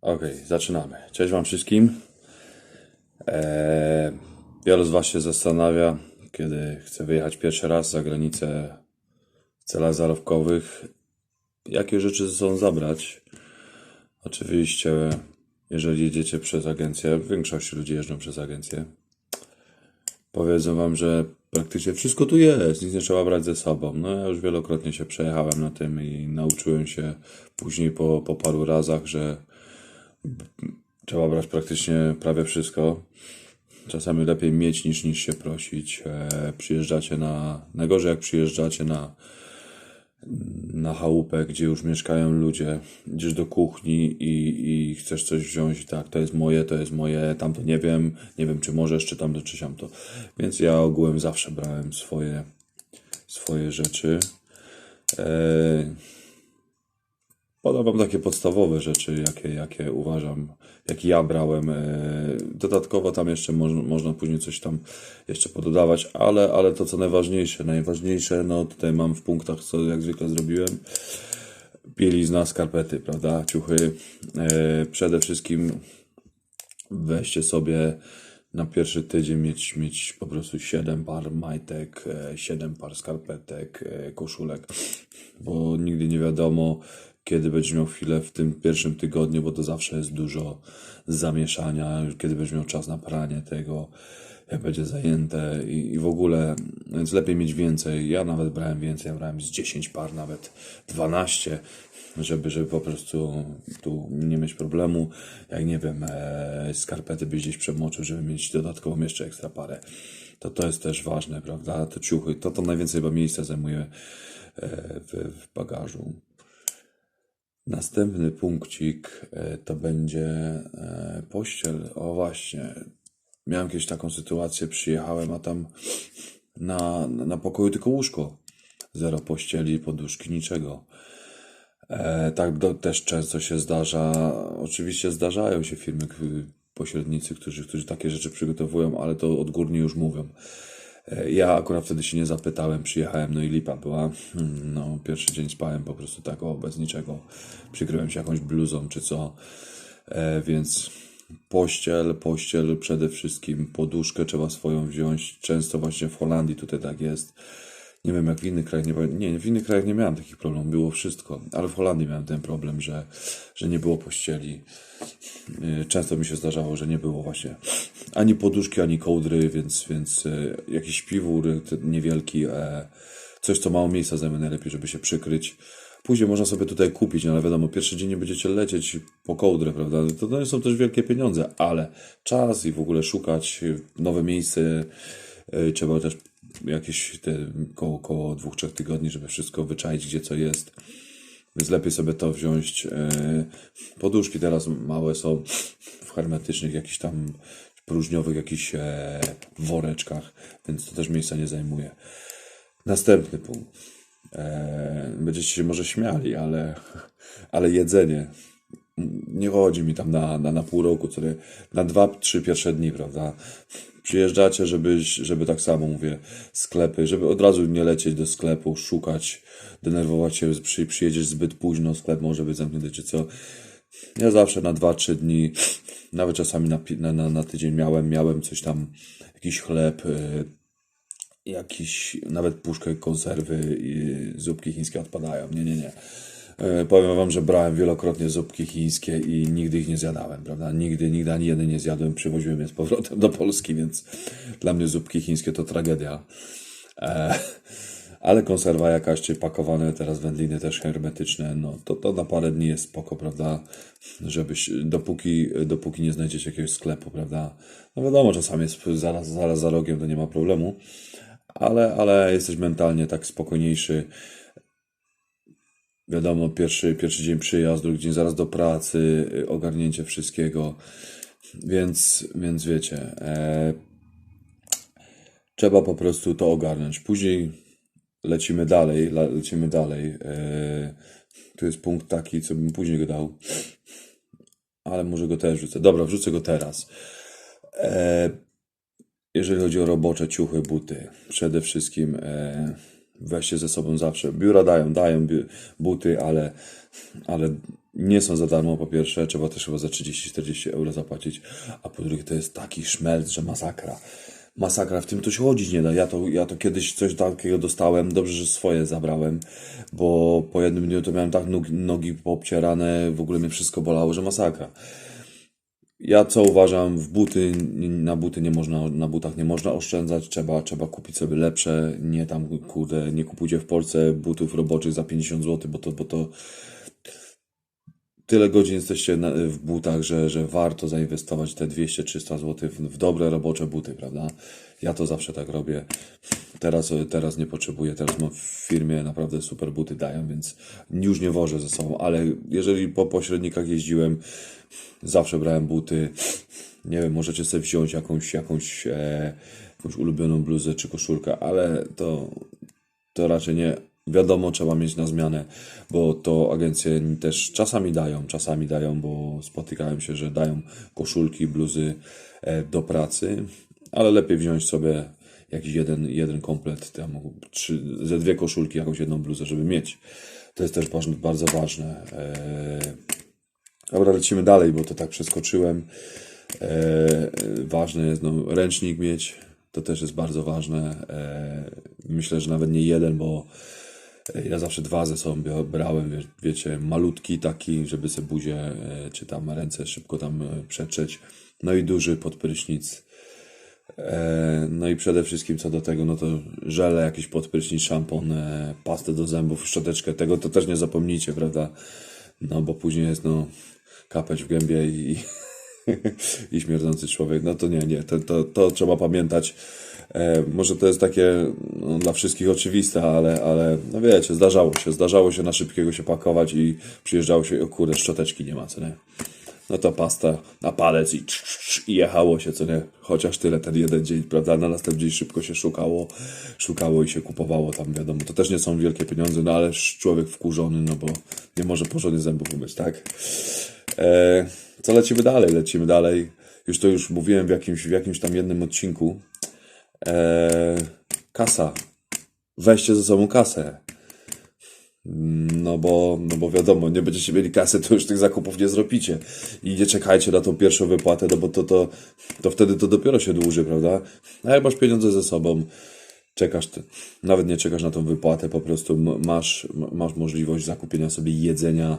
Okej, zaczynamy. Cześć Wam wszystkim. Eee, wielu z Was się zastanawia, kiedy chce wyjechać pierwszy raz za granicę w celach zarobkowych, jakie rzeczy ze sobą zabrać. Oczywiście, jeżeli jedziecie przez agencję, większość ludzi jeżdżą przez agencję, powiedzą Wam, że praktycznie wszystko tu jest, nic nie trzeba brać ze sobą. No ja już wielokrotnie się przejechałem na tym i nauczyłem się później po, po paru razach, że Trzeba brać praktycznie prawie wszystko. Czasami lepiej mieć niż, niż się prosić. E, przyjeżdżacie na. Najgorzej jak przyjeżdżacie na, na chałupę, gdzie już mieszkają ludzie, idziesz do kuchni i, i chcesz coś wziąć tak, to jest moje, to jest moje, tamto nie wiem, nie wiem czy możesz, czy tamto, czy siamto. Więc ja ogółem zawsze brałem swoje, swoje rzeczy. E, Podam takie podstawowe rzeczy, jakie, jakie uważam, jakie ja brałem. E, Dodatkowo tam jeszcze moż, można później coś tam jeszcze pododawać, ale, ale to co najważniejsze, najważniejsze, no tutaj mam w punktach, co jak zwykle zrobiłem. Bielizna, skarpety, prawda, ciuchy. E, Przede wszystkim weźcie sobie na pierwszy tydzień mieć, mieć po prostu 7 par majtek, 7 par skarpetek, e, koszulek, bo nigdy nie wiadomo, kiedy będziesz miał chwilę w tym pierwszym tygodniu, bo to zawsze jest dużo zamieszania, kiedy będziesz miał czas na pranie tego, jak będzie zajęte i, i w ogóle, więc lepiej mieć więcej. Ja nawet brałem więcej, ja brałem z 10 par, nawet 12, żeby, żeby po prostu tu nie mieć problemu. Jak nie wiem, e, skarpety byś gdzieś przemoczył, żeby mieć dodatkową jeszcze ekstra parę. To to jest też ważne, prawda? Te ciuchy, to to najwięcej chyba miejsca zajmuje e, w, w bagażu. Następny punkcik e, to będzie e, pościel. O właśnie, miałem kiedyś taką sytuację, przyjechałem, a tam na, na pokoju tylko łóżko. Zero pościeli, poduszki, niczego. E, tak do, też często się zdarza. Oczywiście zdarzają się firmy, pośrednicy, którzy, którzy takie rzeczy przygotowują, ale to odgórnie już mówią. E, Ja akurat wtedy się nie zapytałem, przyjechałem, no i lipa była. Hmm, No, pierwszy dzień spałem po prostu tak, o, bez niczego. Przykryłem się jakąś bluzą czy co. E, więc pościel, pościel przede wszystkim, poduszkę trzeba swoją wziąć. Często właśnie w Holandii tutaj tak jest. Nie wiem jak w innych krajach, nie, nie, w innych krajach nie miałem takich problemów, było wszystko, ale w Holandii miałem ten problem, że, że nie było pościeli. Y, Często mi się zdarzało, że nie było właśnie ani poduszki, ani kołdry, więc, więc y, jakiś śpiwór y, niewielki, e, coś co mało miejsca zajmie najlepiej, żeby się przykryć. Później można sobie tutaj kupić, no ale wiadomo, pierwszy dzień nie będziecie lecieć po kołdrę, prawda? To, to są też wielkie pieniądze, ale czas i w ogóle szukać nowe miejsce, trzeba też jakieś te koło, koło dwóch, trzech tygodni, żeby wszystko wyczaić, gdzie co jest. Więc lepiej sobie to wziąć. e, Poduszki teraz małe są w hermetycznych, jakichś tam próżniowych, jakichś e, woreczkach, więc to też miejsca nie zajmuje. Następny punkt. E, Będziecie się może śmiali, ale, ale jedzenie. Nie chodzi mi tam na, na, na pół roku, nie, na dwa, trzy pierwsze dni, prawda? Przyjeżdżacie, żeby, żeby tak samo mówię, sklepy, żeby od razu nie lecieć do sklepu, szukać, denerwować się, przy, przyjedziesz zbyt późno, sklep może być zamknięty czy co. Ja zawsze na dwa, trzy dni, nawet czasami na, na, na, na tydzień miałem, miałem coś tam, jakiś chleb, y, jakiś, nawet puszkę konserwy i zupki chińskie odpadają. Nie, nie, nie. E, Powiem wam, że brałem wielokrotnie zupki chińskie i nigdy ich nie zjadałem, prawda? Nigdy, nigdy ani jeden nie zjadłem. Przywoziłem je z powrotem do Polski, więc dla mnie zupki chińskie to tragedia. E, ale konserwa jakaś, czy pakowane teraz wędliny też hermetyczne, no to, to na parę dni jest spoko, prawda? Żebyś, dopóki, dopóki nie znajdziecie jakiegoś sklepu, prawda? No wiadomo, czasami jest zaraz, zaraz za rogiem, to nie ma problemu, ale, ale jesteś mentalnie tak spokojniejszy. Wiadomo, pierwszy, pierwszy dzień przyjazdu, drugi dzień zaraz do pracy, y, ogarnięcie wszystkiego, więc, więc wiecie, e, trzeba po prostu to ogarnąć. Później lecimy dalej, le- lecimy dalej. E, tu jest punkt taki, co bym później go dał, ale może go też wrzucę. Dobra, wrzucę go teraz. E, jeżeli chodzi o robocze ciuchy, buty, przede wszystkim e, weźcie ze sobą zawsze. Biura dają, dają buty, ale, ale nie są za darmo po pierwsze, trzeba też chyba za 30-40 euro zapłacić, a po drugie to jest taki szmelc, że masakra. Masakra, w tym to się chodzić nie da. Ja to, ja to kiedyś coś takiego dostałem, dobrze, że swoje zabrałem, bo po jednym dniu to miałem tak nogi, nogi poobcierane, w ogóle mnie wszystko bolało, że masakra. Ja co uważam, w buty, na buty nie można, na butach nie można oszczędzać, trzeba, trzeba kupić sobie lepsze, nie tam, kurde, nie kupujcie w Polsce butów roboczych za 50 zł, bo to, bo to tyle godzin jesteście na, w butach, że, że warto zainwestować te 200-300 zł w, w dobre robocze buty, prawda? Ja to zawsze tak robię. Teraz, teraz nie potrzebuję, teraz mam w firmie naprawdę super buty dają, więc już nie wożę ze sobą, ale jeżeli po pośrednikach jeździłem, zawsze brałem buty. Nie wiem, możecie sobie wziąć jakąś, jakąś, e, jakąś ulubioną bluzę czy koszulkę, ale to, to raczej nie. Wiadomo, trzeba mieć na zmianę, bo to agencje też czasami dają, czasami dają, bo spotykałem się, że dają koszulki, bluzy e, do pracy, ale lepiej wziąć sobie jakiś jeden, jeden komplet, tam trzy, ze dwie koszulki, jakąś jedną bluzę, żeby mieć. To jest też bardzo ważne. E, Dobra, lecimy dalej, bo to tak przeskoczyłem. E, ważne jest no, ręcznik mieć, to też jest bardzo ważne. E, myślę, że nawet nie jeden, bo ja zawsze dwa ze sobą brałem, wie, wiecie, malutki taki, żeby sobie buzię e, czy tam ręce szybko tam przetrzeć. No i duży pod prysznic. E, No i przede wszystkim co do tego, no to żele, jakiś podprysznic, szampon, e, pastę do zębów, szczoteczkę, tego to też nie zapomnijcie, prawda? No bo później jest no kapeć w gębie i, i śmierdzący człowiek. No to nie, nie, to, to, to trzeba pamiętać. E, może to jest takie no, dla wszystkich oczywiste, ale, ale no wiecie, zdarzało się, zdarzało się na szybkiego się pakować i przyjeżdżało się, o kurde, szczoteczki nie ma, co nie? No to pasta na palec i, cz, cz, i jechało się, co nie? Chociaż tyle ten jeden dzień, prawda? Na następny dzień szybko się szukało, szukało i się kupowało tam, wiadomo. To też nie są wielkie pieniądze, no ale człowiek wkurzony, no bo nie może porządnie zębów umyć, tak? E, co lecimy dalej? Lecimy dalej. Już to już mówiłem w jakimś, w jakimś tam jednym odcinku. E, kasa. Weźcie ze sobą kasę. No bo, no bo wiadomo, nie będziecie mieli kasy, to już tych zakupów nie zrobicie. I nie czekajcie na tą pierwszą wypłatę, no bo to, to, to wtedy to dopiero się dłuży, prawda? A jak masz pieniądze ze sobą, czekasz, ty, nawet nie czekasz na tą wypłatę, po prostu masz, masz możliwość zakupienia sobie jedzenia,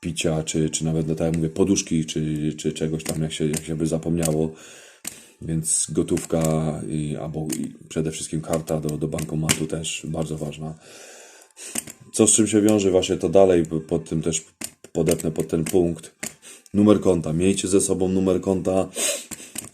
picia, czy, czy nawet, no tak jak mówię, poduszki, czy, czy czegoś tam, jak się, jak się by zapomniało. Więc gotówka i, albo i przede wszystkim karta do, do bankomatu też bardzo ważna. Co z czym się wiąże właśnie to dalej, po- pod tym też podepnę pod ten punkt. Numer konta. Miejcie ze sobą numer konta.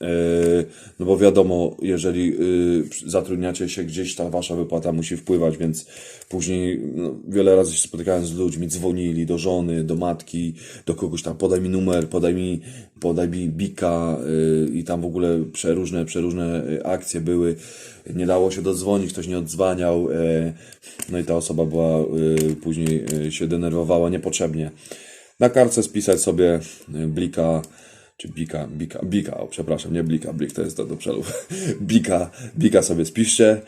Yy, No bo wiadomo, jeżeli yy, zatrudniacie się gdzieś, ta wasza wypłata musi wpływać, więc później no, wiele razy się spotykałem z ludźmi, dzwonili do żony, do matki, do kogoś tam, podaj mi numer, podaj mi, podaj mi bika yy, i tam w ogóle przeróżne, przeróżne yy, akcje były. Nie dało się dodzwonić, ktoś nie odzwaniał, yy, no i ta osoba była, później się denerwowała niepotrzebnie. Na kartce spisać sobie blika, czy bika, bika, bika, o przepraszam, nie blika, blik to jest do, do przelów. Bika, bika sobie spiszcie,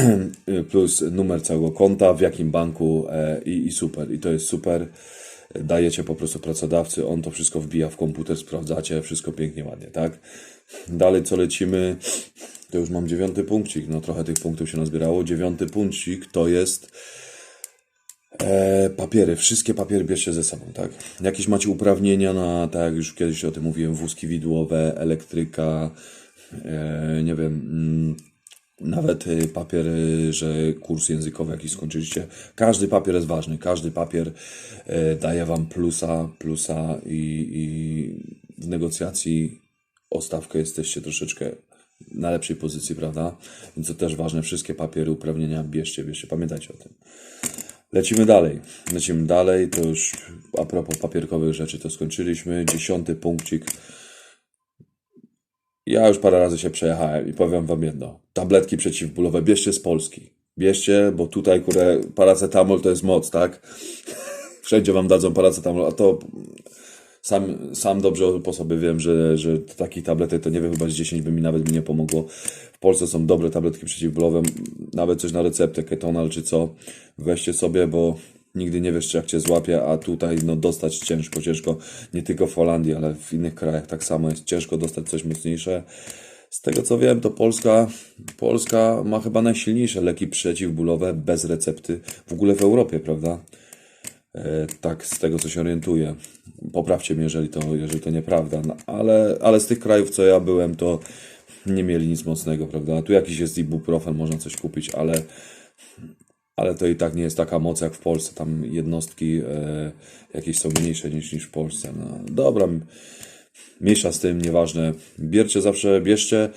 plus numer całego konta, w jakim banku e, i, i super. I to jest super. Dajecie po prostu pracodawcy, on to wszystko wbija w komputer, sprawdzacie, wszystko pięknie, ładnie, tak? Dalej co lecimy, to już mam dziewiąty punkcik, no trochę tych punktów się nazbierało. Dziewiąty punkcik to jest E, papiery, wszystkie papiery bierzcie ze sobą, tak? Jakieś macie uprawnienia na, tak jak już kiedyś o tym mówiłem, wózki widłowe, elektryka, e, nie wiem, mm, nawet y, papier, że kurs językowy jakiś skończyliście. Każdy papier jest ważny, każdy papier e, daje wam plusa, plusa i, i w negocjacji o stawkę jesteście troszeczkę na lepszej pozycji, prawda? Więc to też ważne, wszystkie papiery, uprawnienia bierzcie, bierzcie, pamiętajcie o tym. Lecimy dalej. Lecimy dalej. To już a propos papierkowych rzeczy to skończyliśmy. Dziesiąty punkcik. Ja już parę razy się przejechałem i powiem wam jedno. Tabletki przeciwbólowe bierzcie z Polski. Bierzcie, bo tutaj kurde paracetamol to jest moc, tak? Wszędzie wam dadzą paracetamol, a to sam, sam dobrze po sobie wiem, że, że takie tablety to nie wiem, chyba z 10 by mi nawet mi nie pomogło. W Polsce są dobre tabletki przeciwbólowe, nawet coś na receptę, ketonal czy co. Weźcie sobie, bo nigdy nie wiesz, jak cię złapie, a tutaj no dostać ciężko, ciężko, nie tylko w Holandii, ale w innych krajach tak samo jest ciężko dostać coś mocniejsze. Z tego co wiem, to Polska, Polska ma chyba najsilniejsze leki przeciwbólowe bez recepty w ogóle w Europie, prawda? E, tak, z tego co się orientuję. Poprawcie mnie, jeżeli to, jeżeli to nieprawda. No, ale, ale z tych krajów, co ja byłem, to nie mieli nic mocnego, prawda? Tu jakiś jest ibuprofen, można coś kupić, ale, ale to i tak nie jest taka moc jak w Polsce. Tam jednostki e, jakieś są mniejsze niż, niż w Polsce. No, dobra, mniejsza z tym, nieważne. Bierzcie zawsze, bierzcie.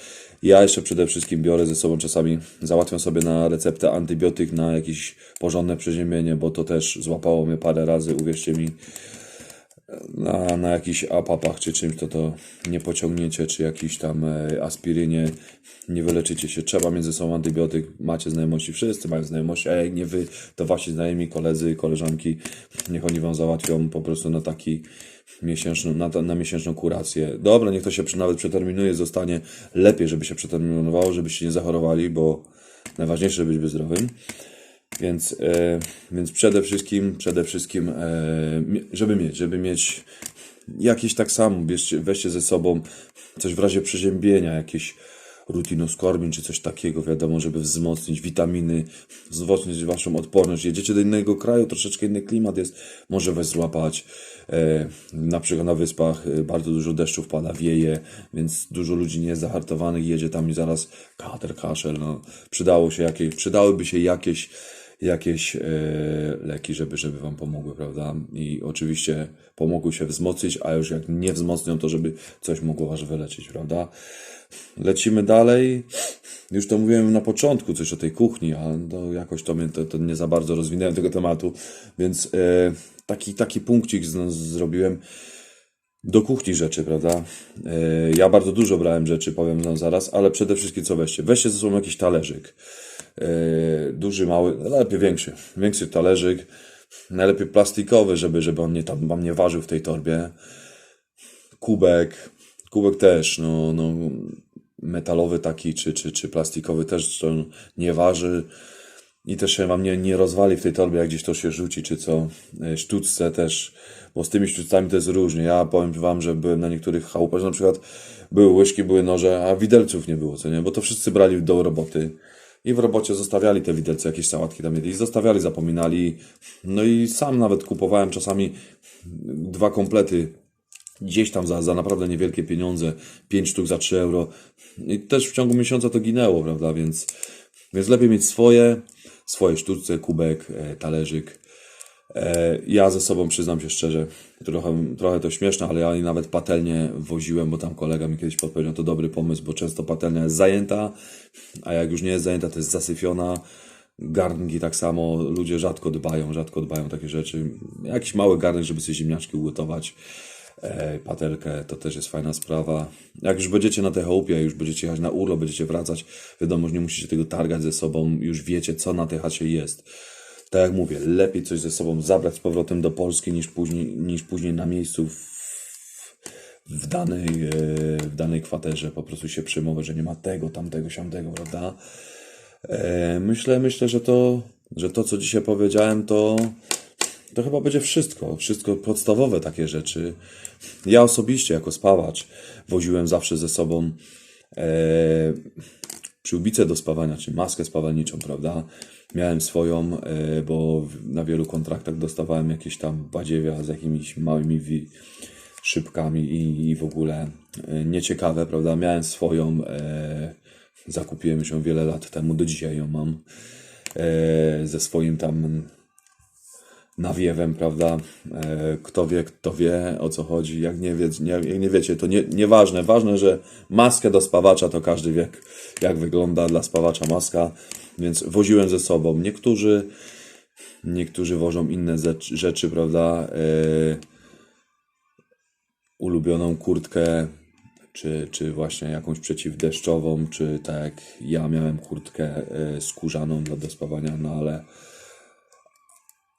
Ja jeszcze przede wszystkim biorę ze sobą czasami, załatwiam sobie na receptę antybiotyk na jakieś porządne przeziębienie, bo to też złapało mnie parę razy, uwierzcie mi na, na jakichś apapach czy czymś, to to nie pociągniecie, czy jakiś tam e, aspirynie, nie wyleczycie się. Trzeba mieć ze sobą antybiotyk, macie znajomości, wszyscy mają znajomości, a jak nie wy, to wasi znajomi, koledzy, koleżanki, niech oni wam załatwią po prostu na taki miesięczną, na, na miesięczną kurację. Dobra, niech to się przy, nawet przeterminuje, zostanie lepiej, żeby się przeterminowało, żebyście nie zachorowali, bo najważniejsze, żeby być zdrowym. Więc, e, więc przede wszystkim, przede wszystkim, e, żeby mieć, żeby mieć jakieś tak samo, bierzcie, weźcie ze sobą coś w razie przeziębienia, jakieś rutinoskorbin czy coś takiego, wiadomo, żeby wzmocnić witaminy, wzmocnić waszą odporność. Jedziecie do innego kraju, troszeczkę inny klimat jest, może was złapać. E, na przykład na wyspach e, bardzo dużo deszczów pada, wieje, więc dużo ludzi nie jest zahartowanych, jedzie tam i zaraz kater, kaszel, no. Przydało się jakieś, przydałyby się jakieś jakieś e, leki, żeby, żeby Wam pomogły, prawda? I oczywiście pomogły się wzmocnić, a już jak nie wzmocnią, to żeby coś mogło Was wyleczyć, prawda? Lecimy dalej. Już to mówiłem na początku, coś o tej kuchni, ale to jakoś to, mnie, to, to nie za bardzo rozwinąłem tego tematu, więc e, taki, taki punkcik z, zrobiłem do kuchni rzeczy, prawda? E, Ja bardzo dużo brałem rzeczy, powiem wam zaraz, ale przede wszystkim co weźcie? Weźcie ze sobą jakiś talerzyk. E, Duży, mały, lepiej większy. Większy talerzyk. Najlepiej plastikowy, żeby, żeby on nie tam wam nie ważył w tej torbie. Kubek. Kubek też, no, no metalowy taki, czy, czy, czy plastikowy też nie waży. I też się wam nie, nie rozwali w tej torbie, jak gdzieś to się rzuci, czy co. E, Sztuczce też, bo z tymi sztuczcami to jest różnie. Ja powiem wam, że byłem na niektórych chałupach, na przykład były łyżki, były noże, a widelców nie było, co nie? Bo to wszyscy brali do roboty. I w robocie zostawiali te widelce, jakieś sałatki tam jedli. Zostawiali, zapominali. No i sam nawet kupowałem czasami dwa komplety gdzieś tam za, za naprawdę niewielkie pieniądze, 5 sztuk za 3 euro. I też w ciągu miesiąca to ginęło, prawda? Więc, więc lepiej mieć swoje, swoje sztuczce, kubek, e, talerzyk. E, ja ze sobą przyznam się szczerze, trochę, trochę to śmieszne, ale ja nawet patelnię woziłem, bo tam kolega mi kiedyś podpowiedział, to dobry pomysł, bo często patelnia jest zajęta, a jak już nie jest zajęta, to jest zasyfiona. Garnki tak samo, ludzie rzadko dbają, rzadko dbają o takie rzeczy. Jakiś mały garnek, żeby sobie ziemniaczki ugotować e, patelkę, to też jest fajna sprawa. Jak już będziecie na tej chałupie, już będziecie jechać na urlop, będziecie wracać, wiadomo, że nie musicie tego targać ze sobą, już wiecie, co na tej chacie jest. Tak jak mówię, lepiej coś ze sobą zabrać z powrotem do Polski, niż później, niż później na miejscu w, w, danej, e, w danej kwaterze po prostu się przejmować, że nie ma tego, tamtego, siamtego, prawda? E, myślę, myślę, że to, że to, co dzisiaj powiedziałem, to, to chyba będzie wszystko. Wszystko podstawowe takie rzeczy. Ja osobiście, jako spawacz, woziłem zawsze ze sobą e, przyłbicę do spawania, czy maskę spawalniczą, prawda? Miałem swoją, e, bo na wielu kontraktach dostawałem jakieś tam badziewia z jakimiś małymi szybkami i, i w ogóle e, nieciekawe, prawda? Miałem swoją, e, zakupiłem ją wiele lat temu, do dzisiaj ją mam, ze swoim tam nawiewem, prawda? E, Kto wie, kto wie o co chodzi. Jak nie, wie, nie, jak nie wiecie, to nie, nieważne. Ważne, że maskę do spawacza to każdy wie, jak, wygląda dla spawacza maska. Więc woziłem ze sobą. Niektórzy, niektórzy wożą inne rzecz- rzeczy, prawda? E, ulubioną kurtkę, czy, czy właśnie jakąś przeciwdeszczową, czy tak jak ja miałem kurtkę e, skórzaną do spawania, no ale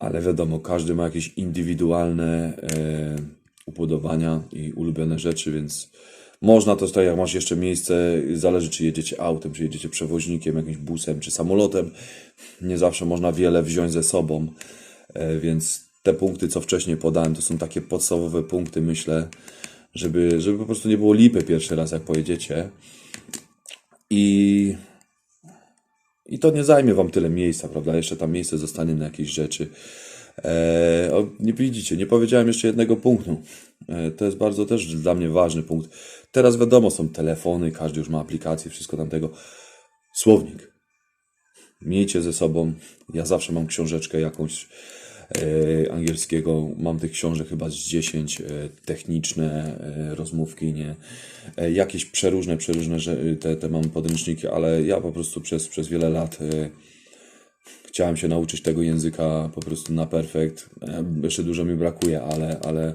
ale wiadomo, każdy ma jakieś indywidualne e, upodobania i ulubione rzeczy, więc można to tak jak masz jeszcze miejsce, zależy czy jedziecie autem, czy jedziecie przewoźnikiem, jakimś busem, czy samolotem. Nie zawsze można wiele wziąć ze sobą. E, Więc te punkty, co wcześniej podałem, to są takie podstawowe punkty, myślę, żeby, żeby po prostu nie było lipy pierwszy raz, jak pojedziecie. I, I to nie zajmie wam tyle miejsca, prawda? Jeszcze tam miejsce zostanie na jakieś rzeczy. E, o, nie widzicie, nie powiedziałem jeszcze jednego punktu. E, to jest bardzo też dla mnie ważny punkt. Teraz wiadomo, są telefony, każdy już ma aplikacje, wszystko tamtego. Słownik. Miejcie ze sobą. Ja zawsze mam książeczkę jakąś angielskiego. Mam tych książek chyba z 10 e, techniczne e, rozmówki, nie. E, jakieś przeróżne, przeróżne że, te, te mam podręczniki, ale ja po prostu przez, przez wiele lat e, chciałem się nauczyć tego języka po prostu na perfekt. E, Jeszcze dużo mi brakuje, ale, ale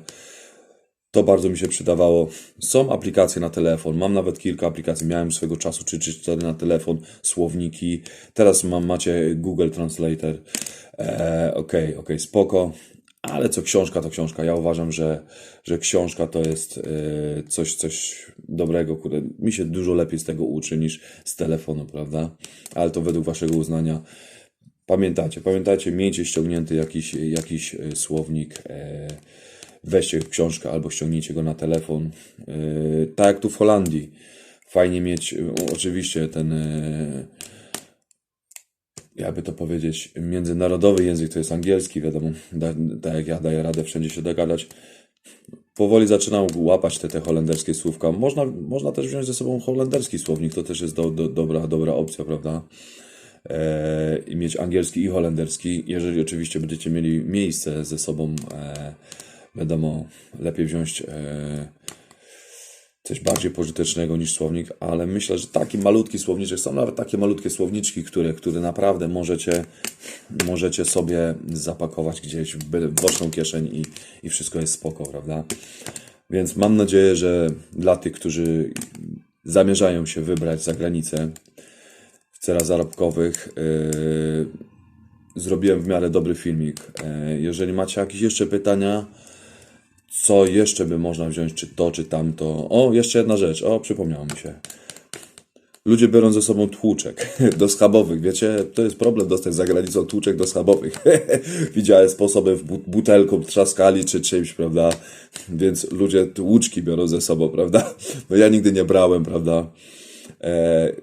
to bardzo mi się przydawało. Są aplikacje na telefon, mam nawet kilka aplikacji. Miałem swego czasu 3 czy 4 na telefon, słowniki. Teraz mam, macie Google Translator. E, Okej, okej, spoko. Ale co książka, to książka. Ja uważam, że, że książka to jest e, coś, coś dobrego. Kurde. Mi się dużo lepiej z tego uczy niż z telefonu, prawda? Ale to według waszego uznania. Pamiętajcie, pamiętajcie, miejcie ściągnięty jakiś, jakiś e, słownik. E, weźcie książkę albo ściągnijcie go na telefon. Yy, tak jak tu w Holandii. Fajnie mieć, yy, oczywiście, ten, yy, jakby to powiedzieć, międzynarodowy język to jest angielski, wiadomo. Tak jak ja daję radę wszędzie się dogadać. Powoli zaczynam łapać te, te holenderskie słówka. Można, można też wziąć ze sobą holenderski słownik, to też jest do, do, dobra, dobra opcja, prawda? i mieć angielski i holenderski. Jeżeli oczywiście będziecie mieli miejsce ze sobą, e, wiadomo, lepiej wziąć e, coś bardziej pożytecznego niż słownik, ale myślę, że taki malutki słowniczek, są nawet takie malutkie słowniczki, które, które naprawdę możecie, możecie sobie zapakować gdzieś w boczną kieszeń i, i wszystko jest spoko, prawda? Więc mam nadzieję, że dla tych, którzy zamierzają się wybrać za granicę, w celach zarobkowych. Yy, zrobiłem w miarę dobry filmik. Yy, jeżeli macie jakieś jeszcze pytania, co jeszcze by można wziąć, czy to, czy tamto. O, jeszcze jedna rzecz. O, przypomniało mi się. Ludzie biorą ze sobą tłuczek do schabowych. Wiecie, to jest problem dostać za granicą tłuczek do schabowych. Widziałem sposoby w bu- butelką trzaskali czy czymś, prawda? Więc ludzie tłuczki biorą ze sobą, prawda? No ja nigdy nie brałem, prawda? E,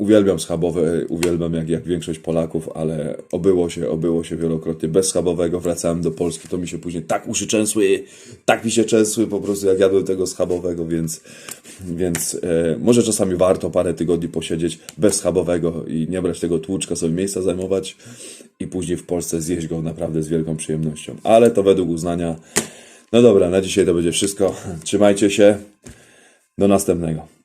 uwielbiam schabowe, uwielbiam jak, jak większość Polaków, ale obyło się, obyło się wielokrotnie. Bez schabowego wracałem do Polski, to mi się później tak uszy częsły, tak mi się częsły po prostu jak jadłem tego schabowego, więc, więc e, może czasami warto parę tygodni posiedzieć bez schabowego i nie brać tego tłuczka, sobie miejsca zajmować i później w Polsce zjeść go naprawdę z wielką przyjemnością. Ale to według uznania. No dobra, na dzisiaj to będzie wszystko. Trzymajcie się. Do następnego.